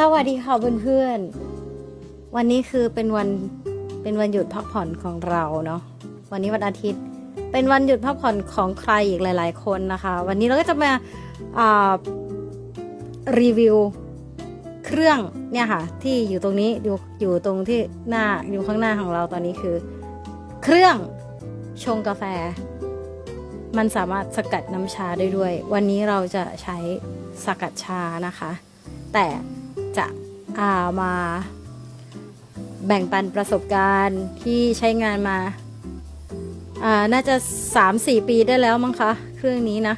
สวัสดีค่ะเพื่อนๆ วันนี้คือเป็นวันเป็นวันหยุดพักผ่อนของเราเนาะ วันนี้วันอาทิตย์ เป็นวันหยุดพักผ่อนของใครอีกหลาย ๆ คนนะคะ วันนี้เราก็จะมาารีวิวเครื่องเนี่ยค่ะ ที่อยู่ตรงนี้อยู่อยู่ตรงที่หน้าอยู่ข้างหน้าของเราตอนนี้คือ เครื่องชงกาแฟ มันสามารถสกัดน้ำชาได้ด้วย วันนี้เราจะใช้สกัดชานะคะ แต่ จะามาแบ่งปันประสบการณ์ที่ใช้งานมาอ่าน่าจะ 3-4 ปีได้แล้วมั้งคะ เครื่องนี้นะ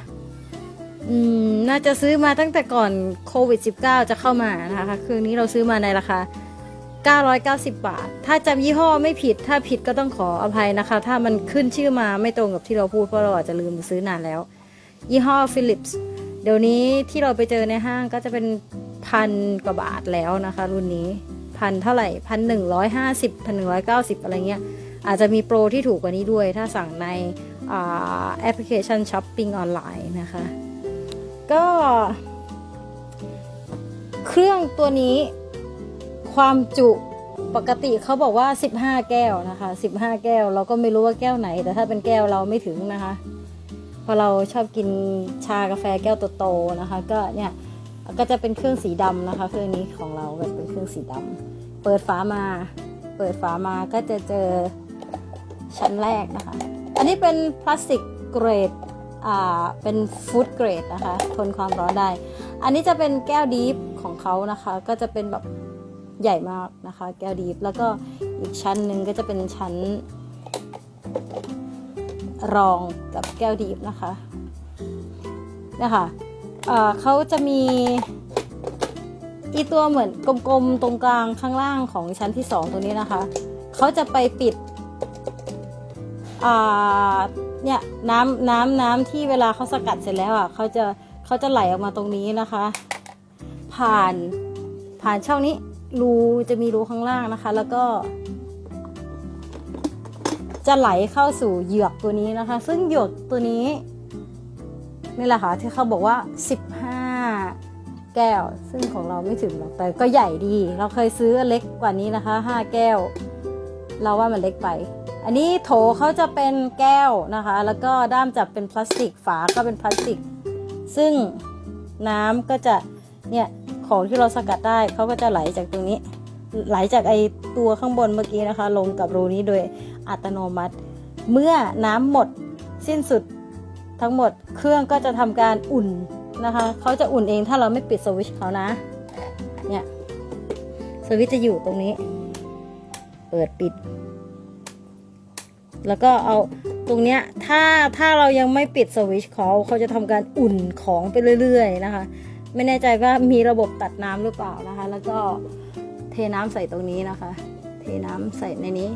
น่าจะซื้อมาตั้งแต่ก่อนโควิด -19 จะเข้ามานะคะ เครื่องนี้เราซื้อมาในราคา 990 บาท ถ้าจำยี่ห้อไม่ผิด ถ้าผิดก็ต้องขออภัยนะคะ ถ้ามันขึ้นชื่อมาไม่ตรงกับที่เราพูดเพราะเราอาจจะลืมซื้อนานแล้ว ยี่ห้อ Philips เดี๋ยวนี้ที่เราไปเจอในห้างก็จะเป็น พันกว่าบาทแล้วนะคะ รุ่นนี้พันเท่าไหร่พันหนึ่งร้อยห้าสิบพันหนึ่งร้อยเก้าสิบอะไรเงี้ย อาจจะมีโปรที่ถูกกว่านี้ด้วย ถ้าสั่งในอแอปพลิเคชันช้อปปิ้งออนไลน์นะคะ ก็ เครื่องตัวนี้ความจุปกติเขาบอกว่า 15 แก้วนะคะ 15 แก้ว เราก็ไม่รู้ว่าแก้วไหน แต่ถ้าเป็นแก้วเราไม่ถึงนะคะ เพราะเราชอบกินชากาแฟแก้วโตๆนะคะ ก็เนี่ย ก็จะเป็นเครื่องสีดำนะคะ เครื่องนี้ของเราแบบเป็นเครื่องสีดำเปิดฝามา เปิดฝามาก็จะเจอชั้นแรกนะคะ อันนี้เป็นพลาสติกเกรดอ่าเป็นฟู้ดเกรดนะคะ ทนความร้อนได้ อันนี้จะเป็นแก้วดีฟของเขานะคะ ก็จะเป็นแบบใหญ่มากนะคะ แก้วดีฟแล้วก็อีกชั้นหนึ่งก็จะเป็นชั้น รองกับแก้วดีฟนะคะนะคะ เขาจะมีอีตัวเหมือนกลมๆตรงกลางข้างล่างของชั้นที่สองตัวนี้นะคะเขาจะไปปิดเนี่ยน้ำน้ำน้ำที่เวลาเขาสกัดเสร็จแล้วอะเขาจะเขาจะไหลออกมาตรงนี้นะคะ ผ่านผ่านช่องนี้รูจะมีรูข้างล่างนะคะ แล้วก็จะไหลเข้าสู่เหยือกตัวนี้นะคะ ซึ่งเหยือกตัวนี้ นี่แหละค่ะที่เขาบอกว่า 15 แก้ว ซึ่งของเราไม่ถึงหรอกแต่ก็ใหญ่ดี เราเคยซื้อเล็กกว่านี้นะคะ 5 แก้ว เราว่ามันเล็กไป อันนี้โถเขาจะเป็นแก้วนะคะ แล้วก็ด้ามจับเป็นพลาสติกฝาก็เป็นพลาสติก ซึ่งน้ำก็จะเนี่ยของที่เราสกัดได้เขาก็จะไหลจากตรงนี้ ไหลจากไอตัวข้างบนเมื่อกี้นะคะ ลงกับรูนี้โดยอัตโนมัติ เมื่อน้ำหมดสิ้นสุด ทั้งหมดเครื่องก็จะทำการอุ่นนะคะเขาจะอุ่นเองถ้าเราไม่ปิดสวิตช์เขานะ เนี่ยสวิตช์จะอยู่ตรงนี้ เปิดปิด แล้วก็เอาตรงเนี้ยถ้าถ้าเรายังไม่ปิดสวิตช์เขาเขาจะทำการอุ่นของไปเรื่อยๆนะคะ ไม่แน่ใจว่ามีระบบตัดน้ำหรือเปล่านะคะ แล้วก็เทน้ำใส่ตรงนี้นะคะ เทน้ำใส่ในนี้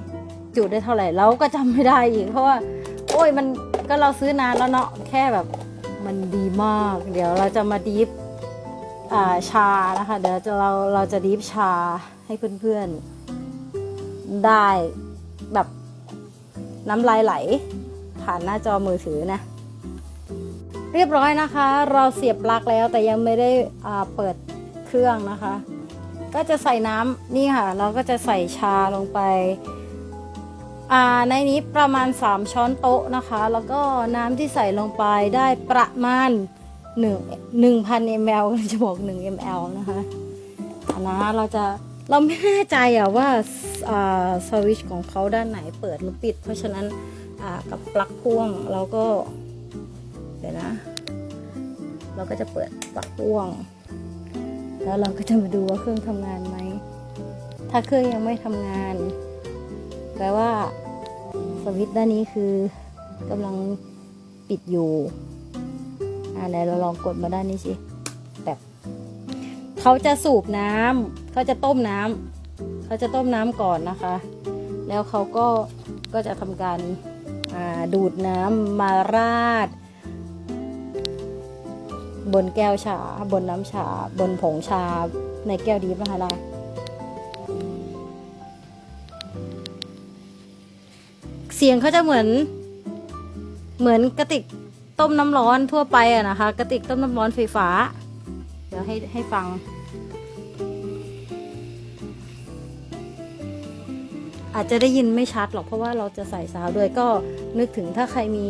จุได้เท่าไหร่เราก็จำไม่ได้อีกเพราะว่าโอ้ยมัน ก็เราซื้อนานแล้วเนาะแค่แบบมันดีมาก เดี๋ยวเราจะมาดีฟอ่าชานะคะ เดี๋ยวจะเราเราจะดีฟชาให้เพื่อนๆ ได้แบบน้ำลายไหล ผ่านหน้าจอมือถือนะ เรียบร้อยนะคะ เราเสียบปลั๊กแล้วแต่ยังไม่ได้อ่าเปิดเครื่องนะคะ ก็จะใส่น้ำนี่ค่ะ เราก็จะใส่ชาลงไป ในนี้ประมาณ 3 ช้อนโต๊ะนะคะ แล้วก็น้ำที่ใส่ลงไปได้ประมาณ1 1,000 ml จะบอก 1 ml นะคะอันนะเราจะเราไม่แน่ใจอะว่าสวิชของเขาด้านไหนเปิดหรือปิด เพราะฉะนั้นกับปลั๊กพ่วงเราก็เดี๋ยวนะ เราก็จะเปิดปลั๊กพ่วง แล้วเราก็จะมาดูว่าเครื่องทำงานไหม ถ้าเครื่องยังไม่ทำงาน แปลว่า สวิตช์ด้านนี้คือกำลังปิดอยู่ อ่าไหนเราลองกดมาด้านนี้สิแบบเขาจะสูบน้ำเขาจะต้มน้ำเขาจะต้มน้ำก่อนนะคะ แล้วเขาก็ก็จะทำการดูดน้ำมาราด บนแก้วชา บนน้ำชา บนผงชาในแก้วดีนะคะ เสียงเขาจะเหมือน เหมือนกระติกต้มน้ำร้อนทั่วไปอะนะคะ กระติกต้มน้ำร้อนไฟฟ้า เดี๋ยวให้ให้ฟัง อาจจะได้ยินไม่ชัดหรอกเพราะว่าเราจะใส่ซาวด้วยก็นึกถึงถ้าใครมี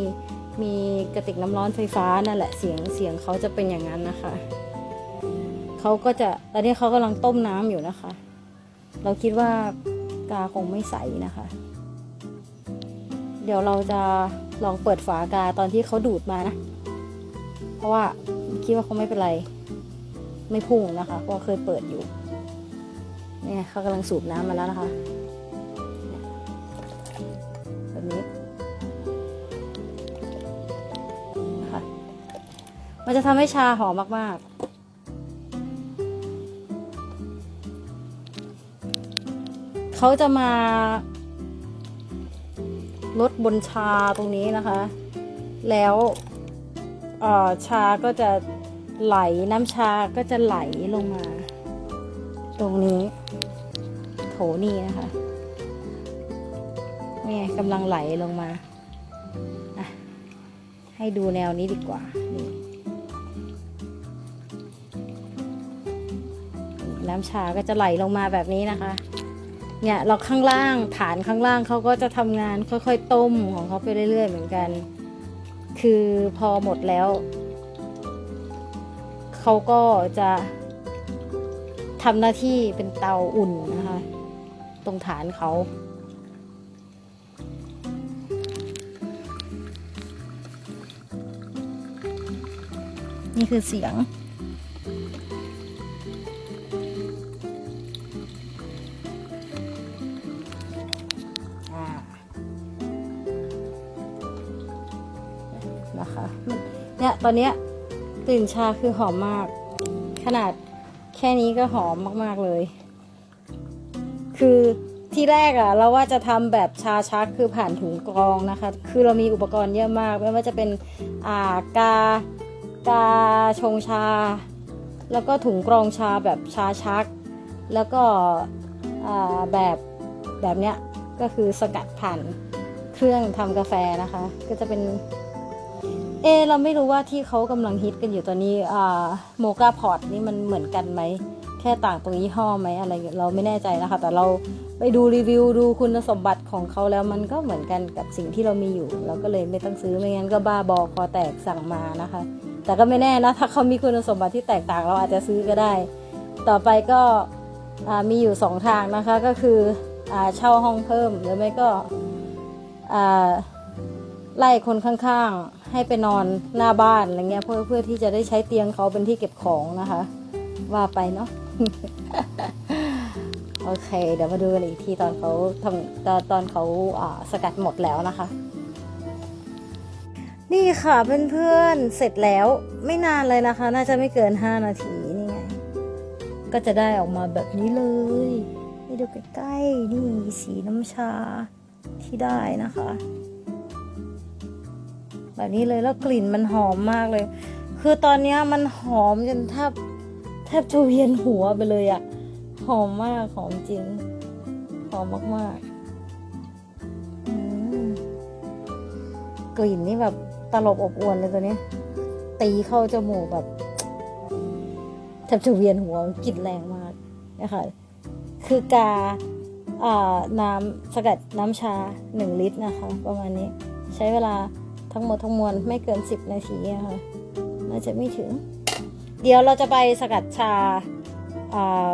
มีกระติกน้ำร้อนไฟฟ้านั่นแหละเสียงเสียงเขาจะเป็นอย่างนั้นนะคะเขาก็จะตอนนี้เขากำลังต้มน้ำอยู่นะคะ เราคิดว่ากาคงไม่ใสนะคะ ดี๋ยวเราจะลองเปิดฝากาตอนที่เขาดูดมานะ เพราะว่าคิดว่าเขาไม่เป็นไร ไม่พุ่งนะคะ เพราะเคยเปิดอยู่เนี่ยเขากำลังสูบน้ำมาแล้วนะคะแบบนี้นะคะมันจะทำให้ชาหอมมากๆเขาจะมา ลดบนชาตรงนี้นะคะ แล้วชาก็จะไหลน้ำชาก็จะไหลลงมา ตรงนี้ โถนี่นะคะนี่กำลังไหลลงมา ให้ดูแนวนี้ดีกว่านี่น้ำชาก็จะไหลลงมาแบบนี้นะคะ เนี่ยเราข้างล่างฐานข้างล่างเขาก็จะทำงานค่อยๆ ต้มของเขาไปเรื่อย ๆ เหมือนกัน คือพอหมดแล้วเขาก็จะทำหน้าที่เป็นเตาอุ่นนะคะ ตรงฐานเขา นี่คือเสียง เนี่ยตอนเนี้ยกลิ่นชาคือหอมมาก ขนาดแค่นี้ก็หอมมากๆเลย คือที่แรกอะ่ะเราว่าจะทำแบบชาชักคือผ่านถุงกรองนะคะ คือเรามีอุปกรณ์เยอะมาก ไม่ว่าจะเป็นอ่ากากาชงชา แล้วก็ถุงกรองชาแบบชาชัก แล้วก็อ่าแบบแบบเนี้ยก็คือสกัดผ่านเครื่องทำกาแฟนะคะ ก็จะเป็น เอเราไม่รู้ว่าที่เขากำลังฮิตกันอยู่ตอนนี้อ่าโมกาพอร์ตนี่มันเหมือนกันไหม แค่ต่างตรงยี่ห้อไหมอะไรเราไม่แน่ใจนะคะ แต่เราไปดูรีวิวดูคุณสมบัติของเขาแล้วมันก็เหมือนกันกับสิ่งที่เรามีอยู่ เราก็เลยไม่ต้องซื้อไม่งั้นก็บ้าบอคอแตกสั่งมานะคะ แต่ก็ไม่แน่นะถ้าเขามีคุณสมบัติที่แตกต่างเราอาจจะซื้อก็ได้ ต่อไปก็มีอยู่สองทางนะคะก็คืออาเช่าห้องเพิ่มหรือไม่ก็อ่า ไล่คนข้างๆ ให้ไปนอนหน้าบ้านอะไรเงี้ยเพื่อเพื่อที่จะได้ใช้เตียงเขาเป็นที่เก็บของนะคะ ว่าไปเนาะโอเค เดี๋ยวมาดูกันอีกทีตอนเขาทำตอนตอนเขาาสกัดหมดแล้วนะคะ นี่ค่ะเพื่อนๆเสร็จแล้วไม่นานเลยนะคะ น่าจะไม่เกิน 5 นาทีนี่ไง ก็จะได้ออกมาแบบนี้เลยให้ดูใกล้ๆนี่สีน้ำชาที่ได้นะคะ แบบนี้เลยแล้วกลิ่นมันหอมมากเลย คือตอนนี้มันหอมจนแทบแทบจะเวียนหัวไปเลยอะหอมมากหอมจริง หอมมากๆกลิ่นนี่แบบตลบอบอวนเลยตัวนี้ ตีเข้าจมูกแบบแทบจะเวียนหัวกลิ่นแรงมากนะคะคือกาน้ำสกัดน้ำชาหนึ่งลิตรนะคะ ประมาณนี้ใช้เวลา ทั้งหมดทั้งมวลไม่เกิน 10 นาทีอะค่ะน่าจะไม่ถึง เดี๋ยวเราจะไปสกัดชาา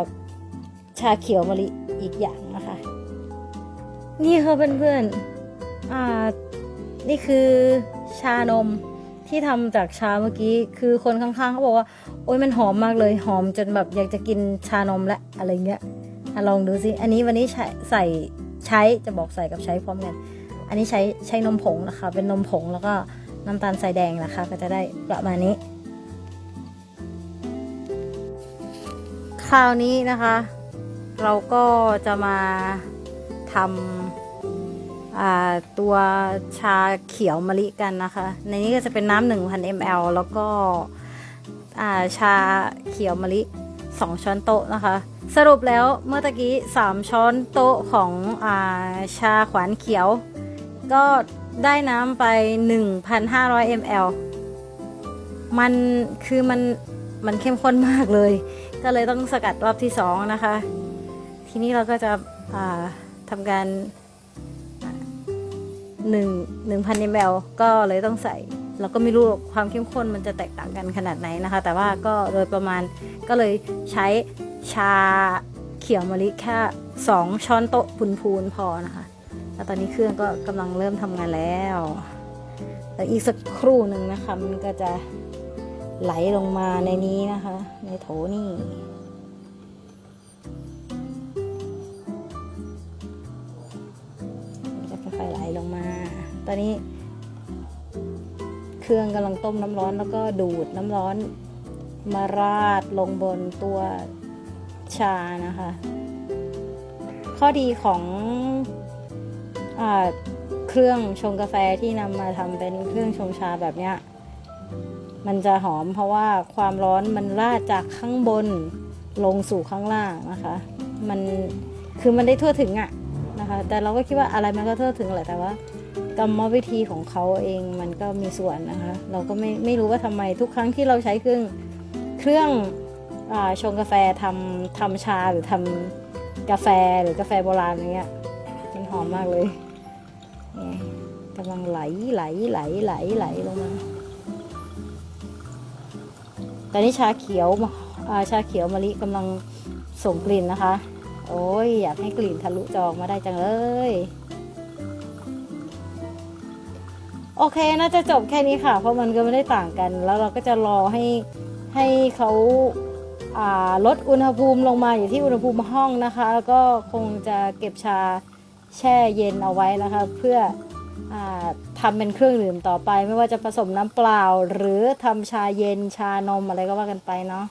ชาเขียวมะลิอีกอย่างนะคะ นี่ค่ะเพื่อนๆนี่คือชานมที่ทำจากชาเมื่อกี้คือคนข้างๆเขาบอกว่า โอ้ยมันหอมมากเลยหอมจนแบบอยากจะกินชานมและอะไรเงี้ยลองดูสิ อันนี้วันนี้ใช้ใส่ใช้จะบอกใส่กับใช้พร้อมกัน อันนี้ใช้ใช้นมผงนะคะ เป็นนมผงแล้วก็น้ำตาลทรายแดงนะคะ ก็จะได้ประมาณนี้ คราวนี้นะคะ เราก็จะมาทำตัวชาเขียวมะลิกันนะคะ ในนี้ก็จะเป็นน้ำหนึ่งพันมลแล้วก็ชาเขียวมะลิ2ช้อนโต๊ะนะคะ สรุปแล้วเมื่อตะกี้3ช้อนโต๊ะของอาชาขวานเขียว ก็ได้น้ำไป 1,500 ml มันคือมันมันเข้มข้นมากเลย ก็เลยต้องสกัดรอบที่2นะคะ ทีนี้เราก็จะทำการหนึ่งหนึ่งพันมลก็เลยต้องใส่ เราก็ไม่รู้ความเข้มข้นมันจะแตกต่างกันขนาดไหนนะคะ แต่ว่าก็โดยประมาณก็เลยใช้ชาเขียวมะลิแค่สองช้อนโต๊ะพูนๆพอนะคะ แล้วตอนนี้เครื่องก็กำลังเริ่มทำงานแล้วแต่อีกสักครู่หนึ่งนะคะ มันก็จะไหลลงมาในนี้นะคะ ในโถนี่มันจะค่อยๆไหลลงมา ตอนนี้ เครื่องกำลังต้มน้ำร้อนแล้วก็ดูดน้ำร้อนมาราดลงบนตัวชานะคะ ข้อดีของ เครื่องชงกาแฟที่นำมาทำเป็นเครื่องชงชาแบบเนี้ยมันจะหอมเพราะว่าความร้อนมันราดจากข้างบนลงสู่ข้างล่างนะคะ มันคือมันได้ทั่วถึงอะนะคะ แต่เราก็คิดว่าอะไรมันก็ทั่วถึงแหละแต่ว่ากรรมวิธีของเขาเองมันก็มีส่วนนะคะ เราก็ไม่ไม่รู้ว่าทำไมทุกครั้งที่เราใช้เครื่องเครื่องอชงกาแฟทำทำชาหรือทำกาแฟหรือกาแฟโบราณอย่างเงี้ยมันหอมมากเลย กำลังไหลไหลไหลไหลไหลลงมาตอนนี้ชาเขียวาชาเขียวมะลิกำลังส่งกลิ่นนะคะ โอ้ยอยากให้กลิ่นทะลุจอออกมาได้จังเลย โอเคน่าจะจบแค่นี้ค่ะ เพราะมันก็ไม่ได้ต่างกัน แล้วเราก็จะรอให้ให้เขาาลดอุณหภูมิลงมาอยู่ที่อุณหภูมิห้องนะคะ แล้วก็คงจะเก็บชา แช่เย็นเอาไว้นะคะ เพื่ออาทำเป็นเครื่องดื่มต่อไป ไม่ว่าจะผสมน้ำเปล่า หรือทำชาเย็นชานมอะไรก็ว่ากันไปเนาะ